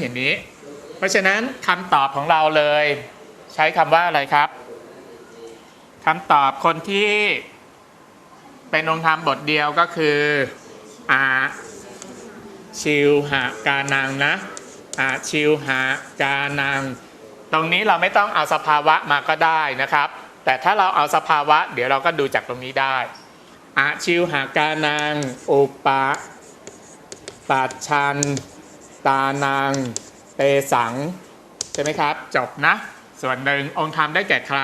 อย่างนี้ เพราะฉะนั้นคำตอบของเราเลย ใช้คำว่าอะไรครับคำตอบคนที่เป็นองค์ธรรมบทเดียวก็คืออาชิวหากานังนะอาชิวหากานัง ตรงนี้เราไม่ต้องเอาสภาวะมาก็ได้นะครับ แต่ถ้าเราเอาสภาวะ เดี๋ยวเราก็ดูจากตรงนี้ได้อาชิวหากานังอุปะปัจชัน ตานังเตสัง ใช่ไหมครับ จบนะ ส่วนหนึ่งองค์ธรรมได้แก่ใคร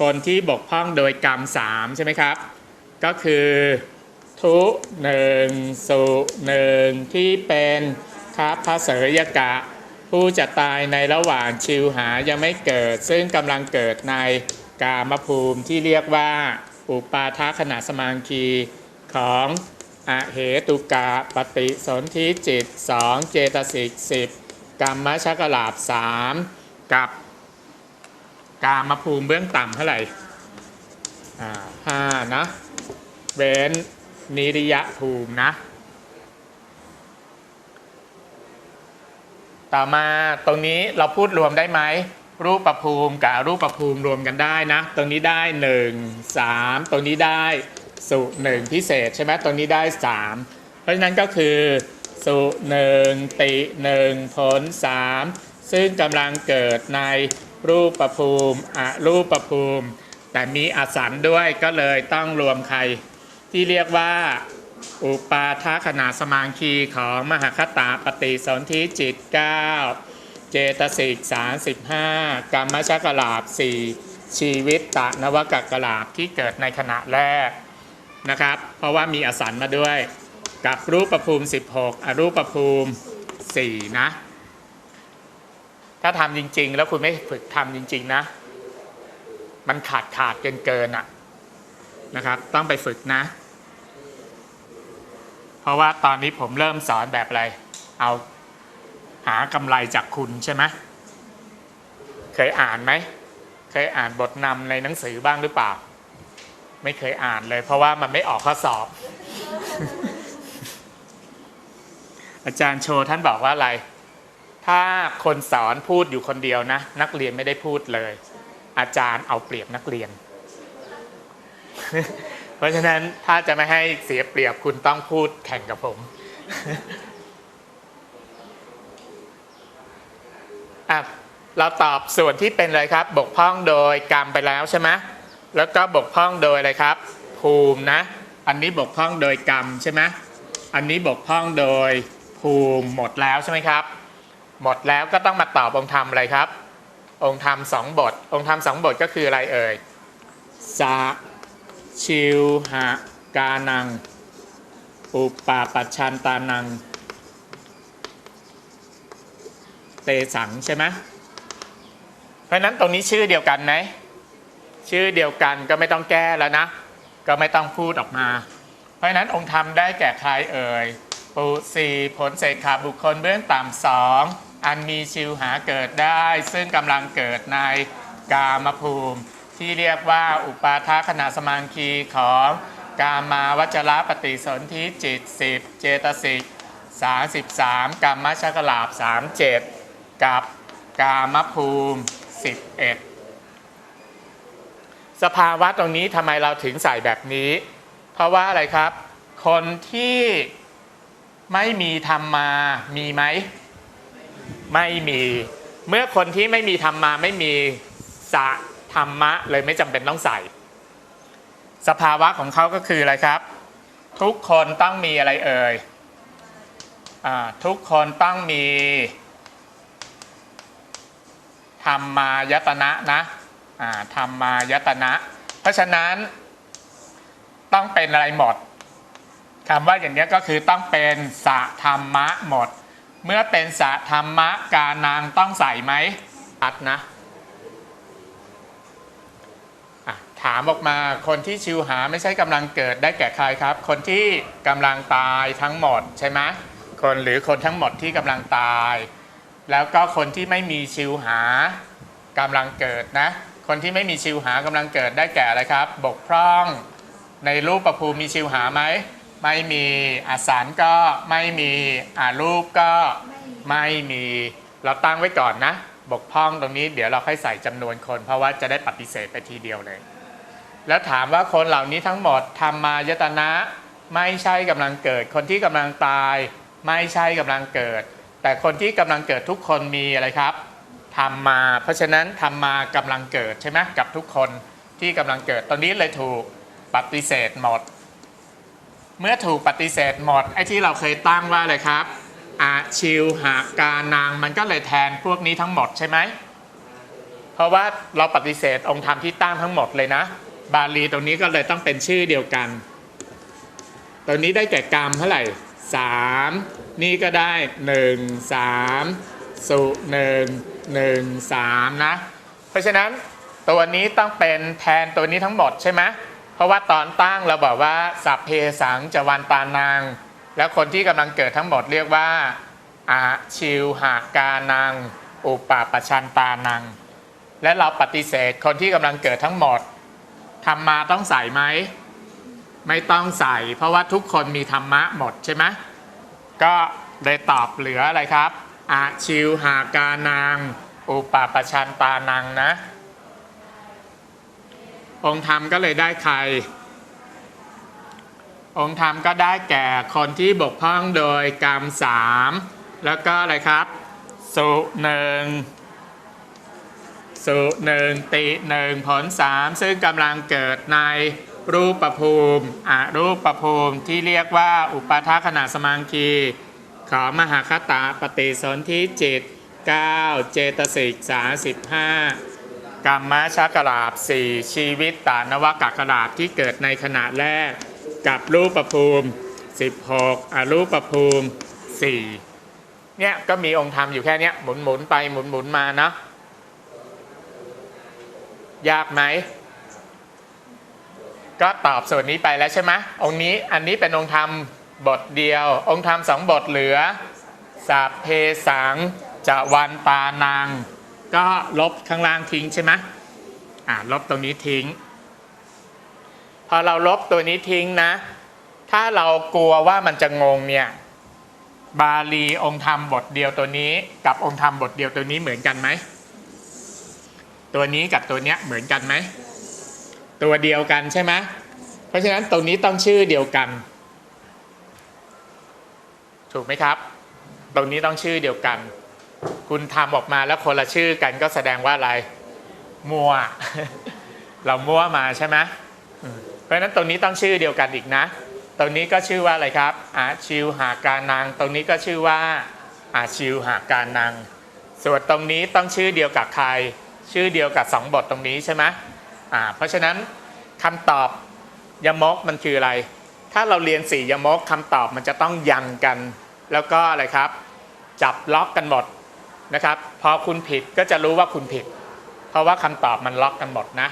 คนที่บกพร่องโดยกรรมสามใช่ไหมครับ ก็คือทุหนึ่งสุหนึ่งที่เป็นครับพระเสยกะ ผู้จะตายในระหว่างชิวหายังไม่เกิด ซึ่งกำลังเกิดในกามภูมิที่เรียกว่า อุปาทขณะสมังคีของ อเหตุกะปฏิสนธิจิต 2 เจตสิก10กรรมชักลาบ3กับกามภูมิเบื้องต่ำเท่าไหร่อ่าห้านะ เว้นนิริยภูมินะ ต่อมาตรงนี้เราพูดรวมได้ไหม รูปประภูมิกับรูปประภูมิรวมกันได้นะ ตรงนี้ได้1 3ตรงนี้ได้ สุหนึ่งพิเศษใช่ไหมตรงนี้ได้ 3 เพราะฉะนั้นก็คือสุหนึ่งติหนึ่งผลสามซึ่งกำลังเกิดในรูปประภูมิอรูปประภูมิ แต่มีอสันด้วยก็เลยต้องรวมใคร ที่เรียกว่า อุปาทขณะสมางคีของมหคตาปฏิสนธิจิต 9 เจตสิก 35 กรรมชกลาบ 4ชีวิตตะนวกกลาบที่เกิดในขณะแรก นะครับ เพราะว่ามีอสันมาด้วย กับรูปประภูมิ 16อรูปประภูมิ 4 นะ ถ้าทำจริง ๆ แล้วคุณไม่ฝึกทำจริง ๆ นะ มันขาดขาดเกินเกินๆอะนะครับ ต้องไปฝึกนะ เพราะว่าตอนนี้ผมเริ่มสอนแบบอะไร เอาหากำไรจากคุณใช่ไหมเคยอ่านไหม เคยอ่านบทนำในหนังสือบ้างหรือเปล่า ไม่เคยอ่านเลย เพราะว่ามันไม่ออกข้อสอบ อาจารย์โชว์ท่านบอกว่าอะไร ถ้าคนสอนพูดอยู่คนเดียวนะ นักเรียนไม่ได้พูดเลย อาจารย์เอาเปรียบนักเรียน เพราะฉะนั้นถ้าจะไม่ให้เสียเปรียบคุณต้องพูดแข่งกับผมอะเราตอบส่วนที่เป็นอะไรครับ บกพร่องโดยกรรมไปแล้วใช่ไหม แล้วก็บกพร่องโดยอะไรครับ ภูมินะ อันนี้บกพร่องโดยกรรมใช่ไหมอันนี้บกพร่องโดยภูมิหมดแล้วใช่ไหมครับ หมดแล้วก็ต้องมาตอบองค์ธรรมอะไรครับ องค์ธรรมสองบท องค์ธรรมสองบทก็คืออะไรเอ่ยสะชิวหากานัง อุปาปัชชันตานัง เตสังใช่ไหมเพราะนั้นตรงนี้ชื่อเดียวกันไหม ชื่อเดียวกันก็ไม่ต้องแก้แล้วนะ ก็ไม่ต้องพูดออกมา เพราะฉะนั้นองค์ธรรมได้แก่ใครเอ่ยปุสีผลเศษขาบุคคลเบื้องต่ำสองอันมีชิวหาเกิดได้ ซึ่งกำลังเกิดในกามภูมิ ที่เรียกว่าอุปาทาขณะสมังคีของกามาวัจระปฏิสนธิจิต10เจตสิก33กรรมชกลาบ37กับกามภูมิ11 สภาวะตรงนี้ทำไมเราถึงใส่แบบนี้ เพราะว่าอะไรครับ คนที่ไม่มีธรรมมา มีไหม ไม่มี เมื่อคนที่ไม่มีธรรมมาไม่มีสะธรรมะเลยไม่จำเป็นต้องใส่ สภาวะของเขาก็คืออะไรครับ ทุกคนต้องมีอะไรเอ่ยอทุกคนต้องมีธรรมายตนะนะ ธรรมายตนะ เพราะฉะนั้นต้องเป็นอะไรหมดคำว่าอย่างนี้ก็คือต้องเป็นสะธรรมะหมด เมื่อเป็นสะธรรมะกานางต้องใส่ไหมอัดนะอะถามออกมาคนที่ชิวหาไม่ใช่กำลังเกิดได้แก่ใครครับ คนที่กำลังตายทั้งหมดใช่ไหมคนหรือคนทั้งหมดที่กำลังตาย แล้วก็คนที่ไม่มีชิวหากำลังเกิดนะ คนที่ไม่มีชิวหากำลังเกิดได้แก่อะไรครับ บกพร่องในรูปประภูมิมีชิวหาไหม ไม่มีอสารก็ไม่มีอารูปก็ไม่มีเราตั้งไว้ก่อนนะ บกพร่องตรงนี้เดี๋ยวเราค่อยใส่จำนวนคน เพราะว่าจะได้ปฏิเสธไปทีเดียวเลย แล้วถามว่าคนเหล่านี้ทั้งหมดธรรมายตนะ ไม่ใช่กำลังเกิด คนที่กำลังตาย ไม่ใช่กำลังเกิด แต่คนที่กำลังเกิดทุกคนมีอะไรครับ ธรรมา เพราะฉะนั้นธรรมากำลังเกิดใช่ไหมกับทุกคนที่กำลังเกิดตอนนี้เลยถูกปฏิเสธหมด เมื่อถูกปฏิเสธหมดไอ้ที่เราเคยตั้งว่าอะไรครับอาชิวหากานางมันก็เลยแทนพวกนี้ทั้งหมดใช่ไหมเพราะว่าเราปฏิเสธองค์ธรรมที่ตั้งทั้งหมดเลยนะ บาลีตรงนี้ก็เลยต้องเป็นชื่อเดียวกันตัวนี้ได้แก่กรรมเท่าไหร่สามนี่ก็ได้หนึ่งสามสุหนึ่ง หนึ่งสามนะ เพราะฉะนั้นตัวนี้ต้องเป็นแทนตัวนี้ทั้งหมดใช่ไหมเพราะว่าตอนตั้งเราบอกว่าสัพเพสังจวันตานาง แล้วคนที่กำลังเกิดทั้งหมดเรียกว่าอาชิวหากานัง อุปปชันตานัง และเราปฏิเสธคนที่กำลังเกิดทั้งหมดธรรมาต้องใส่ไหม ไม่ต้องใส่ เพราะว่าทุกคนมีธรรมะหมดใช่ไหมก็เลยตอบเหลืออะไรครับ อาชิวหากานังอุปปชันตานังนะ องค์ธรรมก็เลยได้ใคร องค์ธรรมก็ได้แก่คนที่บกพร่องโดยกรรมสามแล้วก็อะไรครับ สุหนึ่งสุหนึ่งติหนึ่งผลสามซึ่งกำลังเกิดในรูปประภูมิอารูปประภูมิที่เรียกว่าอุปทาขณะสมังคี ขอมหาคตาปฏิสนธิจิต 9 เจตสิก35กรรมชักราบสี่ชีวิตตานวกกราบที่เกิดในขณะแรก กับรูปภูมิ 16 อรูปภูมิ 4 เนี่ยก็มีองค์ธรรมอยู่แค่นี้หมุนหมุนๆไปหมุนหมุนๆมาเนาะยากไหมก็ตอบส่วนนี้ไปแล้วใช่ไหมองค์นี้อันนี้เป็นองค์ธรรม บทเดียว องค์ธรรมสองบทเหลือสัพเพสังจะวันตานังก็ลบข้างล่างทิ้งใช่ไหมอ่าลบตรงนี้ทิ้ง พอเราลบตัวนี้ทิ้งนะ ถ้าเรากลัวว่ามันจะงงเนี่ยบาลีองค์ธรรมบทเดียวตัวนี้ กับองค์ธรรมบทเดียวตัวนี้เหมือนกันไหมตัวนี้กับตัวเนี้ยเหมือนกันไหมตัวเดียวกันใช่ไหมเพราะฉะนั้นตรงนี้ต้องชื่อเดียวกัน ถูกไหมครับ ตรงนี้ต้องชื่อเดียวกัน คุณทำออกมาแล้วคนละชื่อกันก็แสดงว่าอะไร มั่ว เรามั่วมาใช่ไหมอืมเพราะฉะนั้นตรงนี้ต้องชื่อเดียวกันอีกนะ ตรงนี้ก็ชื่อว่าอะไรครับ อาชิวหาการนางตรงนี้ก็ชื่อว่าอาชิวหาการนางส่วนตรงนี้ต้องชื่อเดียวกับใคร ชื่อเดียวกับสองบทตรงนี้ใช่ไหมอ่า เพราะฉะนั้นคำตอบยมกมันคืออะไร ถ้าเราเรียนสี่ยมกคำตอบมันจะต้องยันกัน แล้วก็อะไรครับ จับล็อกกันหมดนะครับ พอคุณผิดก็จะรู้ว่าคุณผิด เพราะว่าคำตอบมันล็อกกันหมดนะ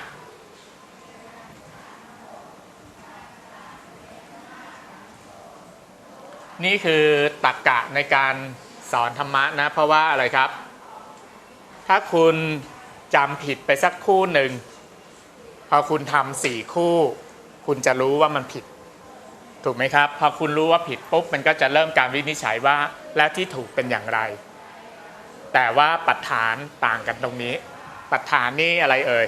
นี่คือตรรกกะในการสอนธรรมะนะ เพราะว่าอะไรครับ ถ้าคุณจำผิดไปสักคู่หนึ่ง พอคุณทำสี่คู่ คุณจะรู้ว่ามันผิด ถูกไหมครับ พอคุณรู้ว่าผิดปุ๊บมันก็จะเริ่มการวินิจฉัยว่าและที่ถูกเป็นอย่างไร แต่ว่าปัจฐานต่างกันตรงนี้ ปัจฐานนี่อะไรเอ่ย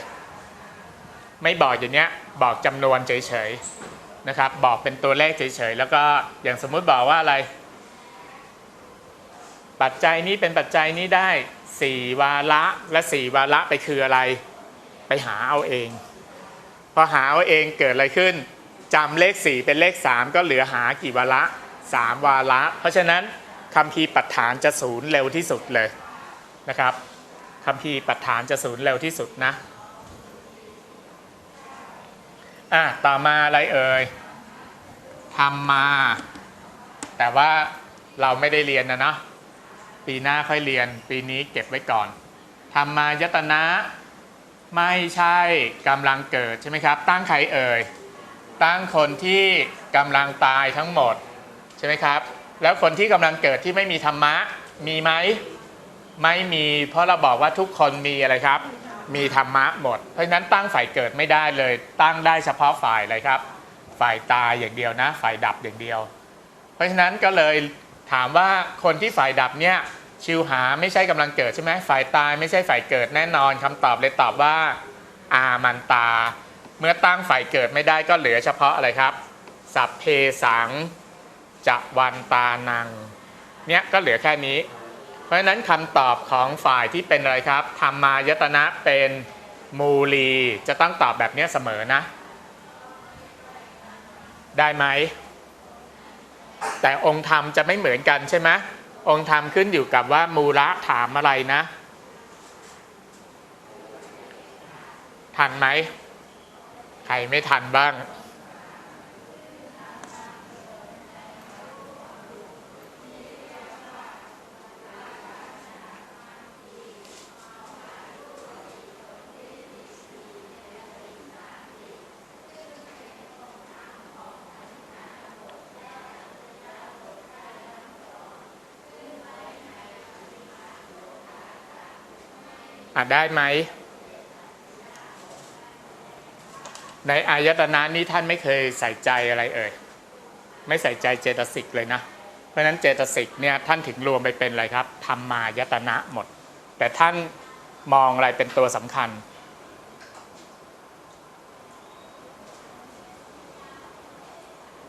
ไม่บอกอย่างเนี้ยบอกจำนวนเฉยๆนะครับ บอกเป็นตัวเลขเฉยๆแล้วก็อย่างสมมุติบอกว่าอะไร ปัจจัยนี้เป็นปัจจัยนี้ได้สี่วาระและสี่วาระไปคืออะไร ไปหาเอาเอง พอหาเอาเองเกิดอะไรขึ้น จำเลขสี่เป็นเลขสามก็เหลือหากี่วาระสามวาระ เพราะฉะนั้นคำพีร์ปัฏฐานจะศูนย์เร็วที่สุดเลยนะครับคำพีร์ปัฏฐานจะศูนย์เร็วที่สุดนะอะต่อมาอะไรเอ่ยทำมา แต่ว่าเราไม่ได้เรียนนะเนาะปีหน้าค่อยเรียนปีนี้เก็บไว้ก่อนธรรมายตนะ ไม่ใช่กำลังเกิดใช่ไหมครับ ตั้งใครเอ่ย ตั้งคนที่กำลังตายทั้งหมดใช่ไหมครับ แล้วคนที่กำลังเกิดที่ไม่มีธรรมะมีไหมไม่มีเพราะเราบอกว่าทุกคนมีอะไรครับ มีธรรมะหมด เพราะฉะนั้นตั้งฝ่ายเกิดไม่ได้เลย ตั้งได้เฉพาะฝ่ายอะไรครับ ฝ่ายตายอย่างเดียวนะ ฝ่ายดับอย่างเดียว เพราะฉะนั้นก็เลยถามว่าคนที่ฝ่ายดับเนี่ยชิวหาไม่ใช่กำลังเกิดใช่ไหมฝ่ายตายไม่ใช่ฝ่ายเกิดแน่นอนคำตอบเลยตอบว่า อามันตา เมื่อตั้งฝ่ายเกิดไม่ได้ก็เหลือเฉพาะอะไรครับ สัพเพสังจะวันตานัง เนี่ยก็เหลือแค่นี้ เพราะฉะนั้นคำตอบของฝ่ายที่เป็นอะไรครับธรรมายตนะเป็นมูลีจะต้องตอบแบบเนี้ยเสมอนะ ได้ไหม แต่องค์ธรรมจะไม่เหมือนกันใช่ไหมองค์ธรรมขึ้นอยู่กับว่ามูระถามอะไรนะ ทันไหม ใครไม่ทันบ้าง อะได้ไหม ในอายตนะนี้ท่านไม่เคยใส่ใจอะไรเอ่ยไม่ใส่ใจเจตสิกเลยนะ เพราะฉะนั้นเจตสิกเนี่ยท่านถึงรวมไปเป็นอะไรครับธรรมายตนะหมด แต่ท่านมองอะไรเป็นตัวสำคัญ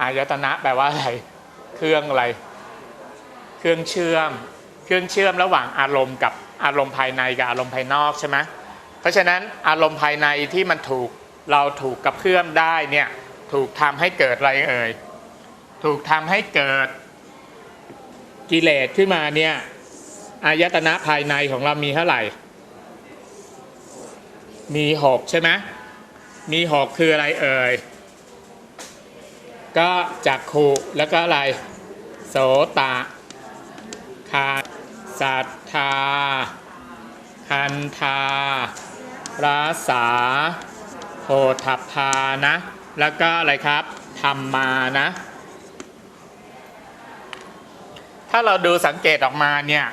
อายตนะแปลว่าอะไรเครื่องอะไร เครื่องเชื่อม เครื่องเชื่อมระหว่างอารมณ์กับอารมณ์ภายในกับอารมณ์ภายนอกใช่ไหมเพราะฉะนั้นอารมณ์ภายในที่มันถูก เราถูกกับเพื่อมได้เนี่ยถูกทำให้เกิดอะไรเอ่ยถูกทำให้เกิดกิเลสขึ้นมาเนี่ยอายตนะภายในของเรามีเท่าไหร่ มีหกใช่ไหมมีหกคืออะไรเอ่ยก็จักขุแล้วก็อะไร โสตะคาศรัทธาคันธาราสา โพธัพพานะ แล้วก็อะไรครับธรรมานะ ถ้าเราดูสังเกตออกมาเนี่ย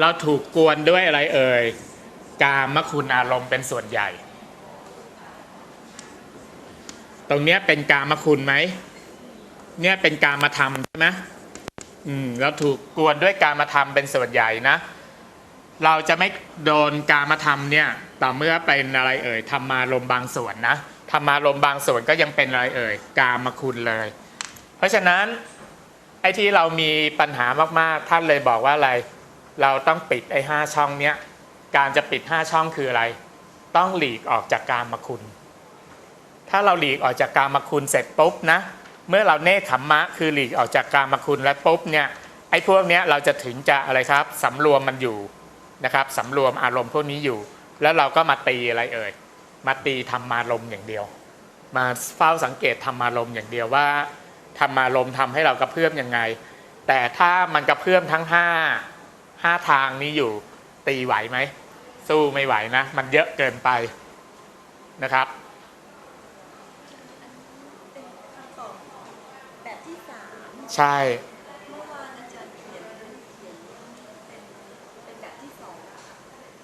เราถูกกวนด้วยอะไรเอ่ย กามคุณอารมณ์เป็นส่วนใหญ่ ตรงเนี้ยเป็นกามคุณไหม เนี่ยเป็นการมาทำใช่ไหมอืม เราถูกกวนด้วยการมาทำเป็นส่วนใหญ่นะ เราจะไม่โดนการมาทำเนี่ยต่อเมื่อเป็นอะไรเอ่ยธรรมารมบางส่วนนะธรรมารมบางส่วนก็ยังเป็นอะไรเอ่ยกามาคุณเลย เพราะฉะนั้นไอ้ที่เรามีปัญหามากๆ ท่านเลยบอกว่าอะไร เราต้องปิดไอ้ห้าช่องเนี้ยการจะปิดห้าช่องคืออะไร ต้องหลีกออกจากกามคุณ ถ้าเราหลีกออกจากกามคุณเสร็จปุ๊บนะเมื่อเราเนคขมมะคือหลีกออกจากกามคุณแล้วปุ๊บเนี่ยไอ้พวกเนี้ยเราจะถึงจะอะไรครับสำรวมมันอยู่ นะครับสำรวมอารมณ์พวกนี้อยู่ แล้วเราก็มาตีอะไรเอ่ยมาตีธรรมารมณ์อย่างเดียว มาเฝ้าสังเกตธรรมารมณ์อย่างเดียวว่าธรรมารมณ์ทำให้เรากระเพื่อมยังไง แต่ถ้ามันกระเพื่อมทั้งห้าห้าทางนี้อยู่ ตีไหวไหมสู้ไม่ไหวนะ มันเยอะเกินไปนะครับเป็นคำตอบของแบบที่สามใช่ เมื่อวานอาจารย์เขียนเขียนเป็นเป็นแบบที่สองอะค่ะ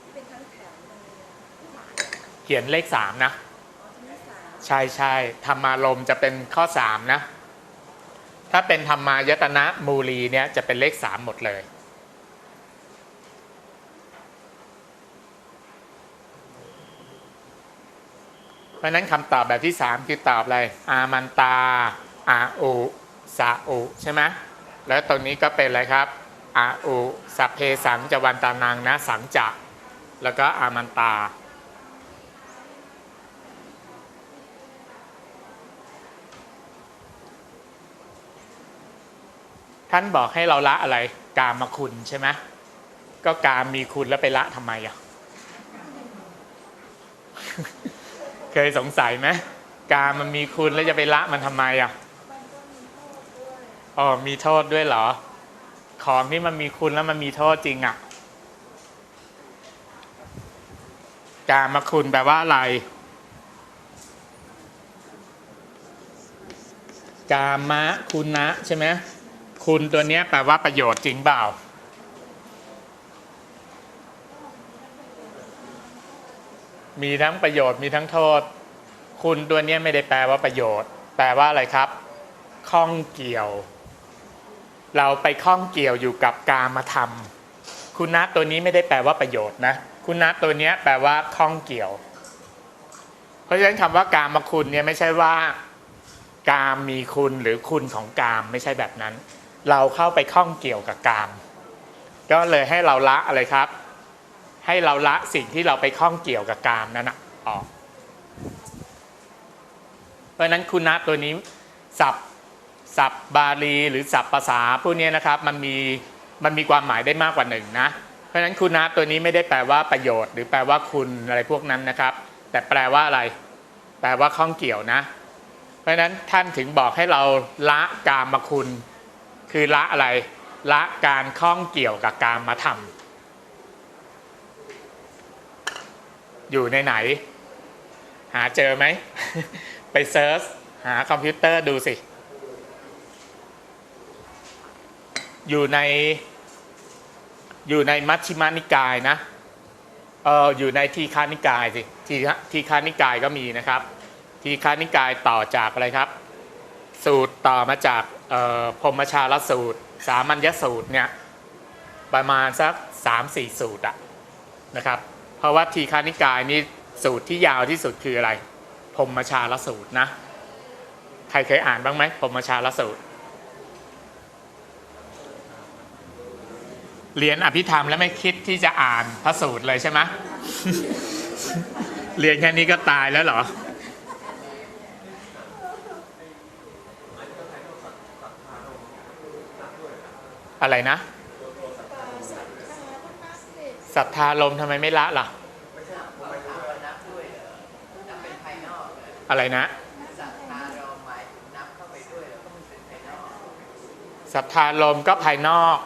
ที่เป็นทั้งแถวเลยอะ เขียนเลขสามนะอ๋อทั้งที่สามใช่ใช่ธรรมารมณ์จะเป็นข้อสามนะ ถ้าเป็นธรรมายตนะมูลีเนี่ยจะเป็นเลขสามหมดเลยเพราะฉะนั้นคำตอบแบบที่สามคือตอบอะไร อามันตา อาอุสาอุใช่ไหมแล้วตรงนี้ก็เป็นอะไรครับ อาอุสัพเพสังจวันตานังนะ สังจะแล้วก็อามันตา ท่านบอกให้เราละอะไร กามคุณใช่ไหมก็กามมีคุณแล้วไปละทำไมอะเคยสงสัยไหมกามมันมีคุณแล้วจะไปละมันทำไมอะอ๋อมีโทษด้วยเหรอ ของที่มันมีคุณแล้วมันมีโทษจริงอะกามคุณแปลว่าอะไร กามะคุณนะใช่ไหม คุณตัวเนี้ยแปลว่าประโยชน์จริงเปล่า มีทั้งประโยชน์มีทั้งโทษ คุณตัวเนี้ยไม่ได้แปลว่าประโยชน์ แปลว่าอะไรครับ ข้องเกี่ยว เราไปข้องเกี่ยวอยู่กับกามธรรม คุณนะตัวนี้ไม่ได้แปลว่าประโยชน์นะ คุณนะตัวเนี้ยแปลว่าข้องเกี่ยว เพราะฉะนั้นคำว่ากามคุณเนี่ยไม่ใช่ว่ากามมีคุณหรือคุณของกามไม่ใช่แบบนั้น เราเข้าไปข้องเกี่ยวกับกาม ก็เลยให้เราละอะไรครับ ให้เราละสิ่งที่เราไปข้องเกี่ยวกับกามนั้นนะออก เพราะนั้นคุณะตัวนี้ศัพท์ศัพท์บาลีหรือศัพท์ภาษาพวกนี้นะครับมันมีมันมีความหมายได้มากกว่าหนึ่งนะ เพราะฉะนั้นคุณะตัวนี้ไม่ได้แปลว่าประโยชน์ หรือแปลว่าคุณอะไรพวกนั้นนะครับ แต่แปลว่าอะไร แปลว่าข้องเกี่ยวนะ เพราะฉะนั้นท่านถึงบอกให้เราละกามคุณ คือละอะไรละการข้องเกี่ยวกับกามมาทำอยู่ในไหน หาเจอไหม ไปเซิร์ชหาคอมพิวเตอร์ดูสิ อยู่ในอยู่ในมัชฌิมานิกายนะเอออยู่ในทีฆานิกายสิทีฆะทีฆานิกายก็มีนะครับ ทีฆานิกายต่อจากอะไรครับ สูตรต่อมาจาก พรมชาลสูตร สามัญญสูตรเนี่ยประมาณสักสามสี่สูตรอะนะครับ เพราะว่าทีฆานิกายนี่สูตรที่ยาวที่สุดคืออะไรพรมชาลสูตรนะใครเคยอ่านบ้างไหมพรมชาลสูตร เรียนอภิธรรมแล้วไม่คิดที่จะอ่านพระสูตรเลยใช่ไหมเรียนแค่นี้ก็ตายแล้วเหรอ อะไรนะศรัทธาลมทำไมไม่ละล่ะ อะไรนะศรัทธาลมก็ภายนอก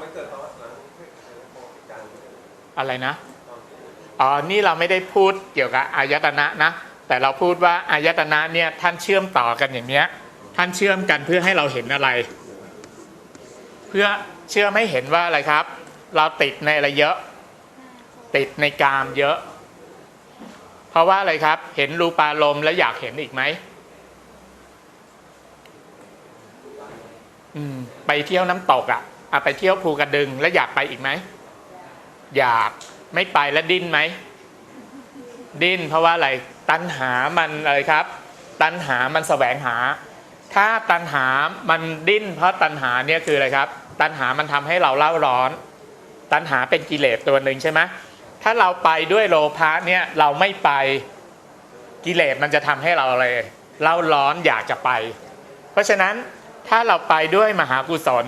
อะไรนะอ๋อนี่เราไม่ได้พูดเกี่ยวกับอายตนะนะ แต่เราพูดว่าอายตนะเนี่ยท่านเชื่อมต่อกันอย่างเนี้ย ท่านเชื่อมกันเพื่อให้เราเห็นอะไร เพื่อ เชื่อมให้เห็นว่าอะไรครับ เราติดในอะไรเยอะ ติดในกามเยอะ เพราะว่าอะไรครับ เห็นรูปารมณ์แล้วอยากเห็นอีกไหมอืมไปเที่ยวน้ำตกอะ่ะอะไปเที่ยวภูกระดึงแล้วอยากไปอีกไหม อยากไม่ไปแล้วดิ้นไหม ดิ้นเพราะว่าอะไรตัณหามันอะไรครับ ตัณหามันแสวงหา ถ้าตัณหามันดิ้นเพราะตัณหาเนี่ยคืออะไรครับ ตัณหามันทำให้เราเล่าร้อน ตัณหาเป็นกิเลสตัวหนึ่งใช่ไหมถ้าเราไปด้วยโลภะเนี่ยเราไม่ไปกิเลสมันจะทำให้เราอะไรเล่าร้อนอยากจะไป เพราะฉะนั้นถ้าเราไปด้วยมหากุศล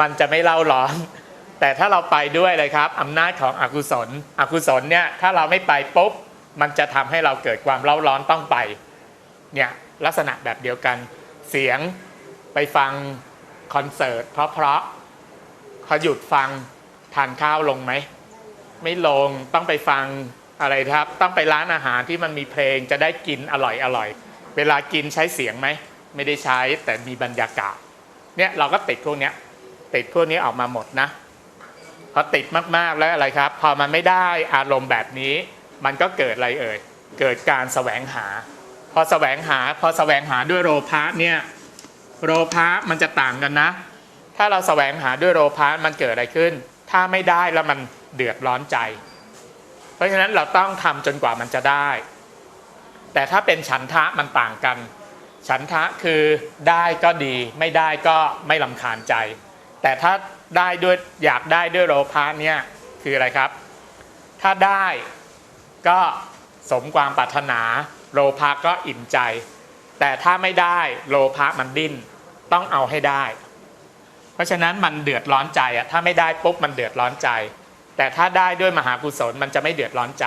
มันจะไม่เล่าร้อน แต่ถ้าเราไปด้วยเลยครับอำนาจของอกุศล อกุศลเนี่ยถ้าเราไม่ไปปุ๊บมันจะทำให้เราเกิดความเล่าร้อนต้องไปเนี่ยลักษณะแบบเดียวกันเสียงไปฟัง คอนเสิร์ตเพราะเพราะพอหยุดฟังทานข้าวลงไหม ไม่ลงต้องไปฟังอะไรครับ ต้องไปร้านอาหารที่มันมีเพลงจะได้กินอร่อยอร่อย เวลากินใช้เสียงไหม ไม่ได้ใช้แต่มีบรรยากาศ เนี่ยเราก็ติดพวกเนี้ยติดพวกนี้ออกมาหมดนะพอติดมากๆแล้วอะไรครับ พอมันไม่ได้อารมณ์แบบนี้ มันก็เกิดอะไรเอ่ยเกิดการแสวงหา พอแสวงหา พอแสวงหาด้วยโลภะเนี่ย โลภะมันจะต่างกันนะ ถ้าเราแสวงหาด้วยโลภะมันเกิดอะไรขึ้น ถ้าไม่ได้แล้วมันเดือดร้อนใจ เพราะฉะนั้นเราต้องทำจนกว่ามันจะได้ แต่ถ้าเป็นฉันทะมันต่างกัน ฉันทะคือได้ก็ดี ไม่ได้ก็ไม่ลำคาญใจ แต่ถ้าได้ด้วยอยากได้ด้วยโลภะเนี่ยคืออะไรครับ ถ้าได้ก็สมความปรารถนาโลภะก็อิ่มใจ แต่ถ้าไม่ได้โลภะมันดิ้นต้องเอาให้ได้ เพราะฉะนั้นมันเดือดร้อนใจอะถ้าไม่ได้ปุ๊บมันเดือดร้อนใจ แต่ถ้าได้ด้วยมหากุศลมันจะไม่เดือดร้อนใจ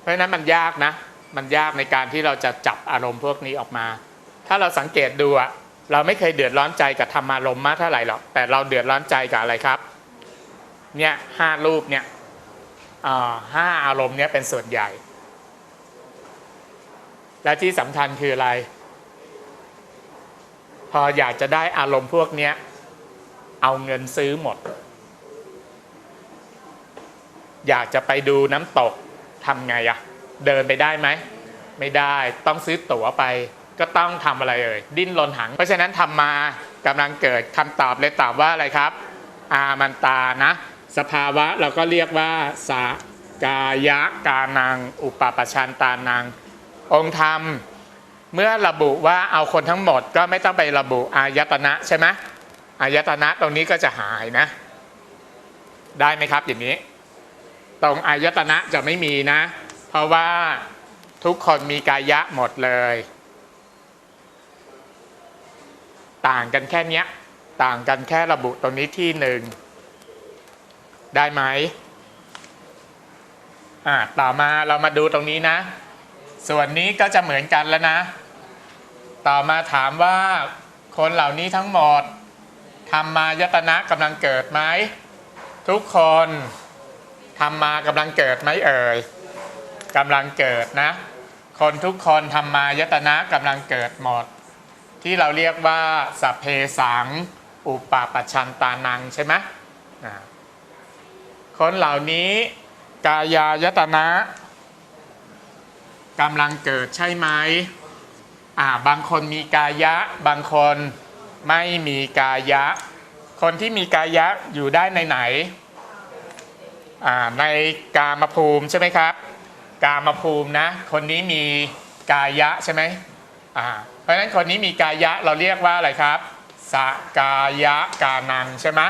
เพราะฉะนั้นมันยากนะ มันยากในการที่เราจะจับอารมณ์พวกนี้ออกมา ถ้าเราสังเกตดูอะเราไม่เคยเดือดร้อนใจกับธรรมารมณ์มากเท่าไหร่หรอกแต่เราเดือดร้อนใจกับอะไรครับ เนี่ยห้ารูปเนี่ยอ่าห้าอารมณ์เนี่ยเป็นส่วนใหญ่ และที่สำคัญคืออะไร พออยากจะได้อารมณ์พวกเนี้ยเอาเงินซื้อหมด อยากจะไปดูน้ำตกทำไงอะเดินไปได้ไหม ไม่ได้ต้องซื้อตั๋วไป ก็ต้องทำอะไรเอ่ยดิ้นรนหัง เพราะฉะนั้นทำมากำลังเกิดคำตอบเลยตอบว่าอะไรครับ อามันตานะ สภาวะเราก็เรียกว่าสกายะกานัง อุปปชันตานัง องค์ธรรมเมื่อระบุว่าเอาคนทั้งหมดก็ไม่ต้องไประบุอายตนะใช่ไหมอายตนะตรงนี้ก็จะหายนะ ได้ไหมครับอย่างนี้ ตรงอายตนะจะไม่มีนะ เพราะว่าทุกคนมีกายะหมดเลย ต่างกันแค่เนี้ยต่างกันแค่ระบุตรงนี้ที่หนึ่งได้ไหมอ่าต่อมาเรามาดูตรงนี้นะ ส่วนนี้ก็จะเหมือนกันแล้วนะ ต่อมาถามว่าคนเหล่านี้ทั้งหมดธรรมายตนะกำลังเกิดไหมทุกคนธรรมากำลังเกิดไหมเอ่ยกำลังเกิดนะ คนทุกคนธรรมายตนะกำลังเกิดหมด ที่เราเรียกว่าสัพเพสังอุปาปัชชันตานังใช่ไหมคนเหล่านี้กายายตนะ กำลังเกิดใช่ไหมอ่าบางคนมีกายะ บางคนไม่มีกายะ คนที่มีกายะอยู่ได้ในไหนอ่าในกามภูมิใช่ไหมครับ กามภูมินะ คนนี้มีกายะใช่ไหมอ่าเพราะฉะนั้นคนนี้มีกายะเราเรียกว่าอะไรครับสกายะกานังใช่ไหม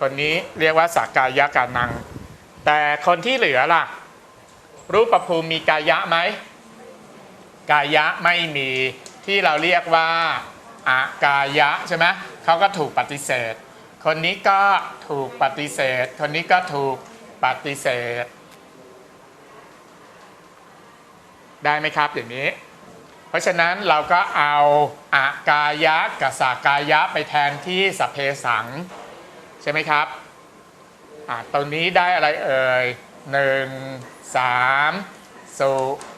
คนนี้เรียกว่าสกายะกานัง แต่คนที่เหลือล่ะ รูปภูมิมีกายะไหมกายะไม่มีที่เราเรียกว่าอากายะใช่ไหมเขาก็ถูกปฏิเสธ คนนี้ก็ถูกปฏิเสธ คนนี้ก็ถูกปฏิเสธ ได้ไหมครับอย่างนี้ เพราะฉะนั้นเราก็เอาอากายะกับสากายะไปแทนที่สเพสัง ใช่ไหมครับอ่าตรงนี้ได้อะไรเอ่ยหนึ่ง สามสุ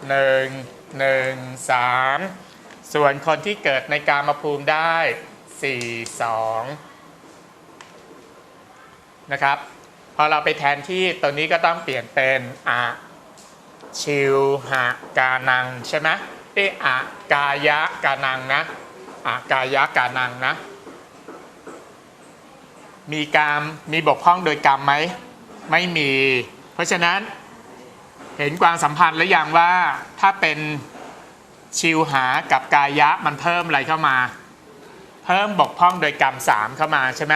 หนึ่งหนึ่งสามส่วนคนที่เกิดในกามภูมิได้สี่สองนะครับ พอเราไปแทนที่ตัวนี้ก็ต้องเปลี่ยนเป็นอะชิวหากานังใช่ไหมเอะอะกายะกานังนะอะกายะกานังนะ มีกรรมมีบกพร่องโดยกรรมไหม ไม่มี เพราะฉะนั้น เห็นความสัมพันธ์หรือยังว่าถ้าเป็นชิวหากับกายะมันเพิ่มอะไรเข้ามา เพิ่มบกพร่องโดยกรรมสามเข้ามาใช่ไหม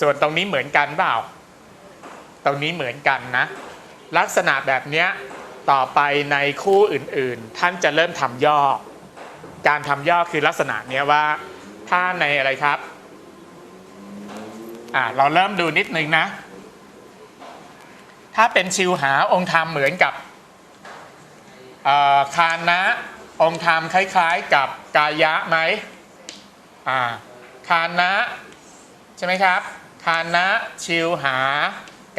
ส่วนตรงนี้เหมือนกันเปล่า ตรงนี้เหมือนกันนะ ลักษณะแบบเนี้ยต่อไปในคู่อื่นๆ ท่านจะเริ่มทำย่อ การทำย่อคือลักษณะเนี้ยว่าถ้าในอะไรครับอ่าเราเริ่มดูนิดนึงนะ ถ้าเป็นชิวหาองค์ธรรมเหมือนกับคานะองค์ธรรมคล้ายๆกับกายะไหมคานะใช่ไหมครับคานะชิวหา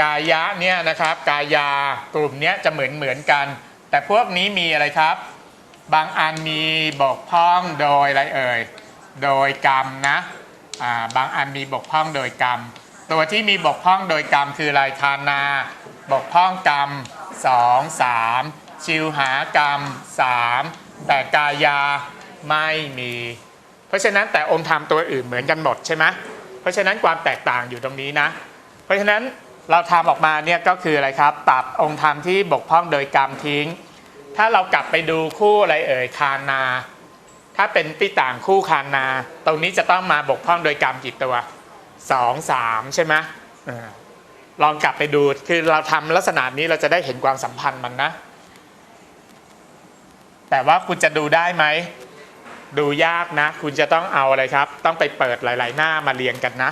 กายะเนี่ยนะครับกายากลุ่มเนี้ยจะเหมือนเหมือนกัน แต่พวกนี้มีอะไรครับ บางอันมีบกพร่องโดยอะไรเอ่ยโดยกรรมนะบางอันมีบกพร่องโดยกรรม ตัวที่มีบกพร่องโดยกรรมคืออะไรทานา บกพร่องกรรมสองสามชิวหากรรมสามแต่กายาไม่มี เพราะฉะนั้นแต่องค์ธรรมตัวอื่นเหมือนกันหมดใช่ไหมเพราะฉะนั้นความแตกต่างอยู่ตรงนี้นะ เพราะฉะนั้นเราทำออกมาเนี่ยก็คืออะไรครับตัดองค์ธรรมที่บกพร่องโดยกรรมทิ้ง ถ้าเรากลับไปดูคู่อะไรเอ่ยคานา ถ้าเป็นปีต่างคู่คานา ตรงนี้จะต้องมาบกพร่องโดยกรรมกี่ตัวสองสามใช่ไหม ลองกลับไปดูคือเราทำลักษณะนี้เราจะได้เห็นความสัมพันธ์มันนะ แต่ว่าคุณจะดูได้ไหม ดูยากนะ คุณจะต้องเอาอะไรครับ ต้องไปเปิดหลาย ๆ หน้ามาเรียงกันนะ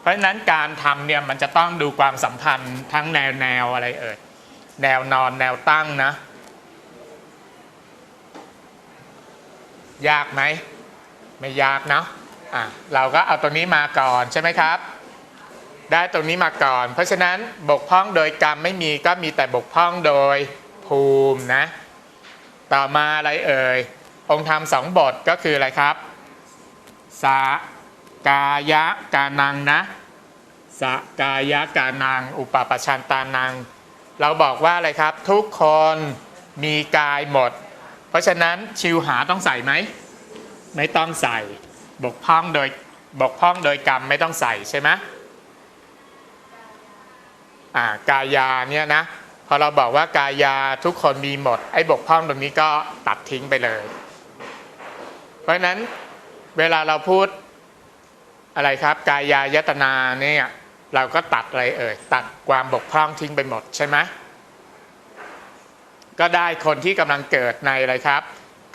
เพราะฉะนั้นการทำเนี่ยมันจะต้องดูความสัมพันธ์ทั้งแนวแนวอะไรเอ่ยแนวนอนแนวตั้งนะ ยากไหมไม่ยากเนาะอะเราก็เอาตรงนี้มาก่อนใช่ไหมครับ ได้ตรงนี้มาก่อน เพราะฉะนั้นบกพร่องโดยกรรมไม่มีก็มีแต่บกพร่องโดยภูมินะ ต่อมาอะไรเอ่ย องค์ธรรมสองบทก็คืออะไรครับ สากายะกานังนะสกายะกานัง อุปปชันตานัง เราบอกว่าอะไรครับ ทุกคนมีกายหมด เพราะฉะนั้นชิวหาต้องใส่ไหม ไม่ต้องใส่ บกพร่องโดยบกพร่องโดยกรรมไม่ต้องใส่ใช่ไหม กายาเนี่ยนะพอเราบอกว่ากายาทุกคนมีหมด ไอ้บกพร่องตรงนี้ก็ตัดทิ้งไปเลย เพราะนั้นเวลาเราพูดอะไรครับ กายายตนาเนี่ยเราก็ตัดอะไรเอ่ยตัดความบกพร่องทิ้งไปหมดใช่ไหมก็ได้คนที่กำลังเกิดในอะไรครับ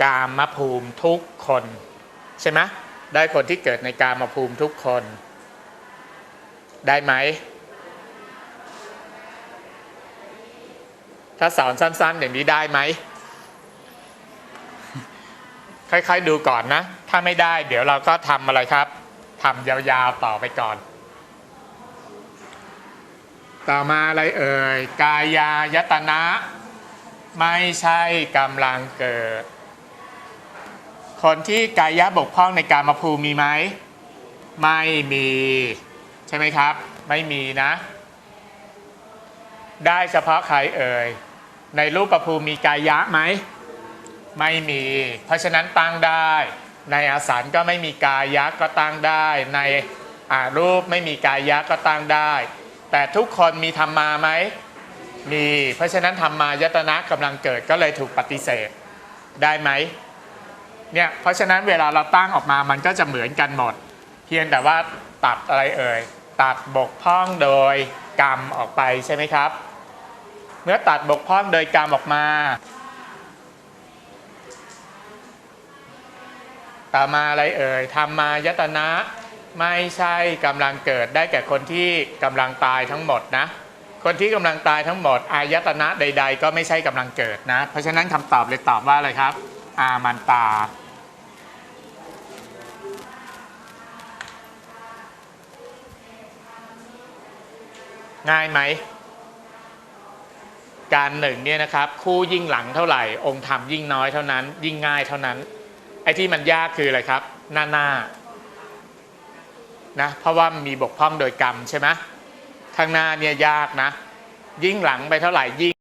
กามภูมิทุกคนใช่ไหมได้คนที่เกิดในกามภูมิทุกคน ได้ไหม ถ้าสอนสั้น ๆ อย่างนี้ได้ไหมค่อยๆดูก่อนนะ ถ้าไม่ได้ เดี๋ยวเราก็ทำอะไรครับทำยาวๆต่อไปก่อน ต่อมาอะไรเอ่ย กายายตนะ ไม่ใช่กำลังเกิด คนที่กายะบกพร่องในการมาภูมิมีไหม ไม่มี ใช่ไหมครับ ไม่มีนะ ได้เฉพาะใครเอ่ย ในรูปประภูมิมีกายะไหมไม่มี เพราะฉะนั้นตั้งได้ ในอาสารก็ไม่มีกายะก็ตั้งได้ ในอารูปไม่มีกายะก็ตั้งได้ แต่ทุกคนมีธรรมาไหมมี เพราะฉะนั้นธรรมายตนะกำลังเกิดก็เลยถูกปฏิเสธได้ไหมเนี่ยเพราะฉะนั้นเวลาเราตั้งออกมามันก็จะเหมือนกันหมด เพียงแต่ว่าตัดอะไรเอ่ยตัดบกพร่องโดยกรรมออกไปใช่ไหมครับ เมื่อตัดบกพร่องโดยกรรมออกมา ต่อมาอะไรเอ่ยธรรมายตนะไม่ใช่กำลังเกิดได้แก่คนที่กำลังตายทั้งหมดนะ คนที่กำลังตายทั้งหมด อายตนะใด ๆ ก็ไม่ใช่กำลังเกิดนะ เพราะฉะนั้นคำตอบเลยตอบว่าอะไรครับ อามันตาง่ายไหม การหนึ่งเนี่ยนะครับคู่ยิ่งหลังเท่าไหร่ องค์ธรรมยิ่งน้อยเท่านั้น ยิ่งง่ายเท่านั้น ไอ้ที่มันยากคืออะไรครับ หน้าหน้านะเพราะว่ามีบกพร่องโดยกรรมใช่ไหมข้างหน้าเนี่ยยากนะ ยิ่งหลังไปเท่าไหร่ยิ่ง